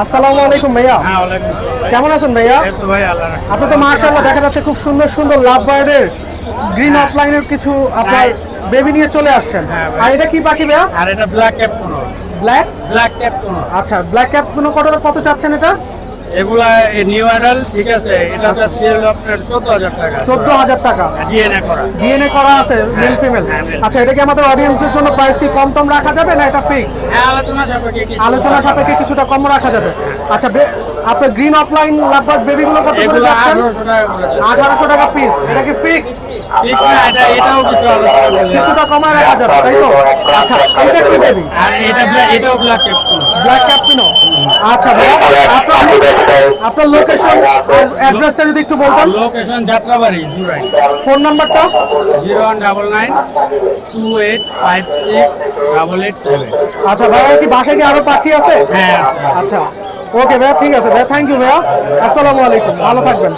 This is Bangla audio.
আসসালামু আলাইকুম ভাইয়া। হ্যাঁ কেমন আছেন ভাইয়া? আপনি তো মার্শাল্লাহ দেখা যাচ্ছে খুব সুন্দর সুন্দর লাভ বার্ডের গ্রিন অফলাইনের কিছু আপনার বেবি নিয়ে চলে আসছেন। হ্যাঁ, আর এটা কি বাকি ভাইয়া? আর এটা black cap black black cap আচ্ছা ব্ল্যাক ক্যাপ কত কত চাচ্ছেন এটা? এগুলা নিউ অ্যাডাল ঠিক আছে এটা যাচ্ছে আপনার চোদ্দ হাজার টাকা। চোদ্দ হাজার টাকা। ডিএনএ করা। ডিএনএ করা আছে মেল ফিমেল হ্যাঁ, আচ্ছা এটা কি আমাদের অডিয়েন্সদের জন্য প্রাইস কি কম টম রাখা যাবে না এটা ফিক্সড হ্যাঁ আলোচনা সাপেক্ষে আলোচনা সাপেক্ষে কিছুটা কম রাখা যাবে। আচ্ছা আপনার গ্রিন অফলাইন লাভবার্ড বেবিগুলো কত করে যাচ্ছে। আঠারোশো টাকা পিস এটা কি ফিক্সড না এটা এটাও কিছু কিছুটা কমায় রাখা যাবে তাই তো? আচ্ছা এটা কি বেবি আর এটা এটাও ব্ল্যাক ক্যাপ ব্ল্যাক ক্যাপিনো আচ্ছা ভাইয়া আপনার আপনার লোকেশন আর অ্যাড্রেসটা যদি একটু বলতেন। লোকেশন যাত্রাবাড়ি জুরাই ফোন নাম্বারটা? Zero one double nine two eight five six double eight seven. আচ্ছা ভাইয়া কি বাসায় কি আরও পাখি আছে? হ্যাঁ আচ্ছা। ওকে ভাইয়া ঠিক আছে ভাইয়া থ্যাংক ইউ ভাইয়া। আসসালামু আলাইকুম ভালো থাকবেন।